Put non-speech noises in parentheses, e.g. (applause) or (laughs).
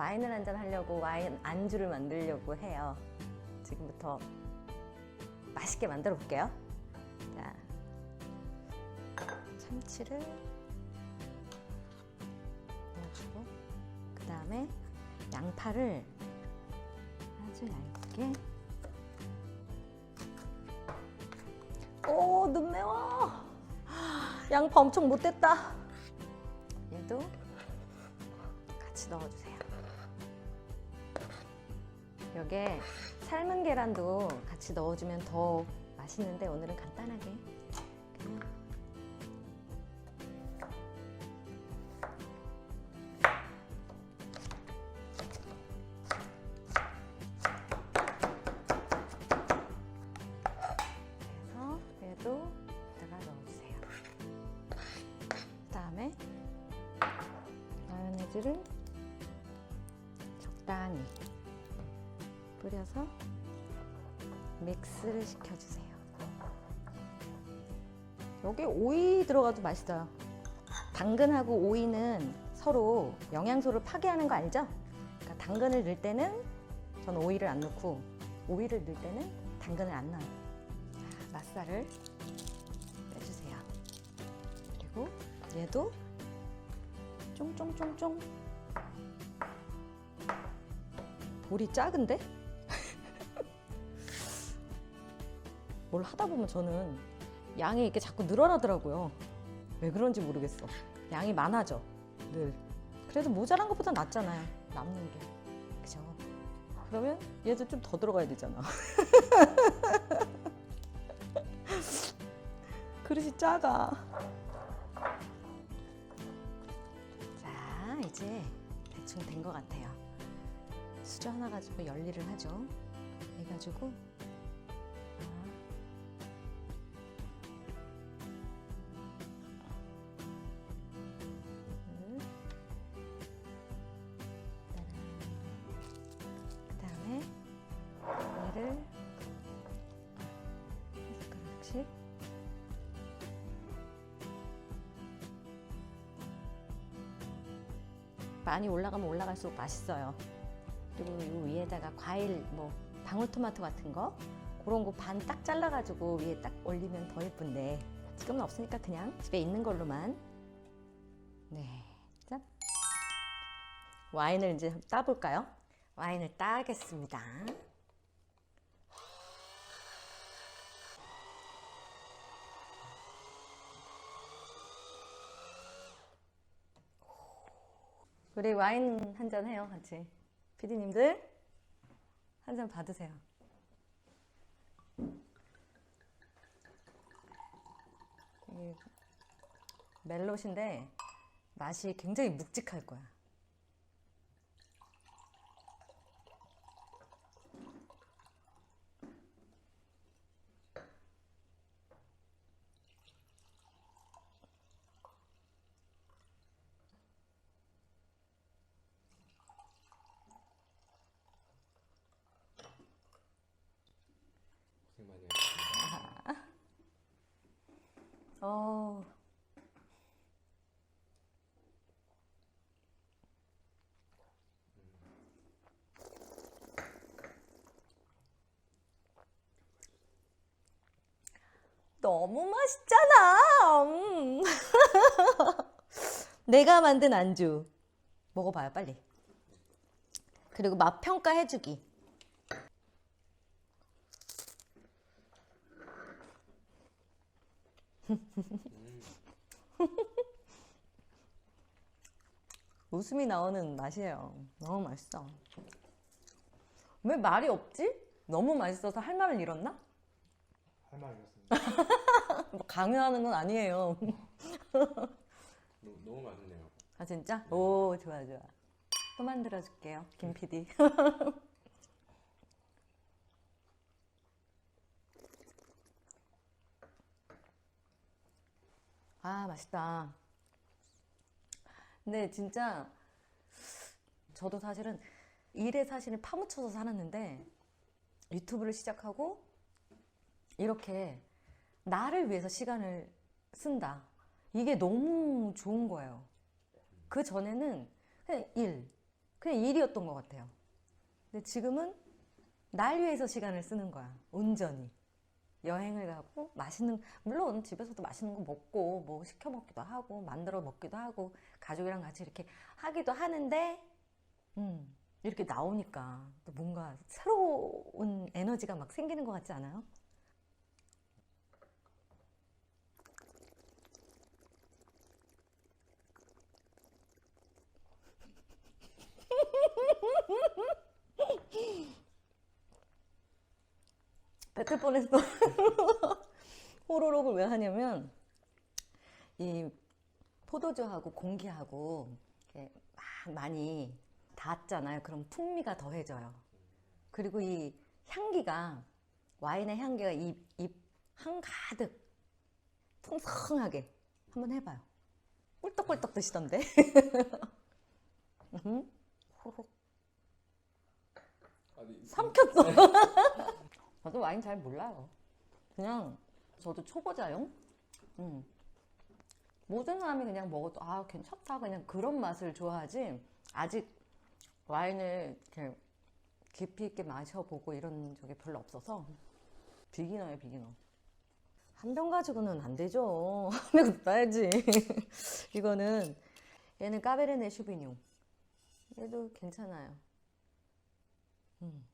와인을 한 잔 하려고 와인 안주를 만들려고 해요. 지금부터 맛있게 만들어 볼게요. 자, 참치를 넣어주고 그 다음에 양파를 아주 얇게 오, 눈 매워. 양파 엄청 못됐다. 얘도 같이 넣어주세요. 여기에 삶은 계란도 같이 넣어주면 더 맛있는데 오늘은 간단하게 그냥 그래서 얘도 여기다가 넣어주세요. 그 다음에 마요네즈를 적당히 뿌려서 믹스를 시켜주세요. 여기 오이 들어가도 맛있어요. 당근하고 오이는 서로 영양소를 파괴하는 거 알죠? 그러니까 당근을 넣을 때는 저는 오이를 안 넣고 오이를 넣을 때는 당근을 안 넣어요. 자, 맛살을 빼주세요. 그리고 얘도 쫑쫑쫑쫑 볼이 작은데? 뭘 하다 보면 저는 양이 이렇게 자꾸 늘어나더라고요. 왜 그런지 모르겠어. 양이 많아져. 늘. 그래도 모자란 것보다 낫잖아요. 남는 게. 그죠? 그러면 얘도 좀 더 들어가야 되잖아. (laughs) 그릇이 작아. 자, 이제 대충 된 것 같아요. 수저 하나 가지고 열일을 하죠. 해가지고 많이 올라가면 올라갈수록 맛있어요. 그리고 이 위에다가 과일 뭐 방울토마토 같은 거 그런 거 반 딱 잘라가지고 위에 딱 올리면 더 예쁜데 지금은 없으니까 그냥 집에 있는 걸로만 네 짠. 와인을 이제 따볼까요? 와인을 따겠습니다. 우리 와인 한 잔 해요, 같이. 피디님들 한 잔 받으세요. 이 멜롯인데 맛이 굉장히 묵직할 거야. 고생 많이 하셨습니다. 어. 너무 맛있잖아. 음. (laughs) 내가 만든 안주. 먹어봐요, 빨리. 그리고 맛 평가해주기. (laughs) 웃음이 나오는 맛이에요. 너무 맛있어. 왜 말이 없지? 너무 맛있어서 할 말을 잃었나? 할 말이었습니다. (laughs) 뭐 강요하는 건 아니에요. (laughs) 너무, 너무 맛있네요. 아 진짜? 오 좋아 좋아. 또 만들어 줄게요, 김 PD. 아 맛있다. 근데 진짜 저도 사실은 일에 사실은 파묻혀서 살았는데 유튜브를 시작하고 이렇게 나를 위해서 시간을 쓴다. 이게 너무 좋은 거예요. 그 전에는 그냥 일, 그냥 일이었던 것 같아요. 근데 지금은 날 위해서 시간을 쓰는 거야. 온전히. 여행을 가고 맛있는 물론 집에서도 맛있는 거 먹고 뭐 시켜 먹기도 하고 만들어 먹기도 하고 가족이랑 같이 이렇게 하기도 하는데 음, 이렇게 나오니까 또 뭔가 새로운 에너지가 막 생기는 것 같지 않아요? 뱉을 뻔했어. (laughs) 호로록을 왜 하냐면 이 포도주하고 공기하고 막 많이 닿았잖아요. 그럼 풍미가 더해져요. 그리고 이 향기가 와인의 향기가 입, 입 한가득 풍성하게 한번 해봐요. 꿀떡꿀떡 드시던데. (laughs) 음? 삼켰어. (laughs) 저도 와인 잘 몰라요. 그냥 저도 초보자용. 음. 모든 사람이 그냥 먹어도 아 괜찮다 그냥 그런 맛을 좋아하지 아직 와인을 이렇게 깊이 있게 마셔보고 이런 적이 별로 없어서 비기너예요 비기너. 한 병 가지고는 안 되죠. (laughs) 한병 봐야지. (laughs) 이거는 얘는 까베르네 슈비뇽. 얘도 괜찮아요. 음.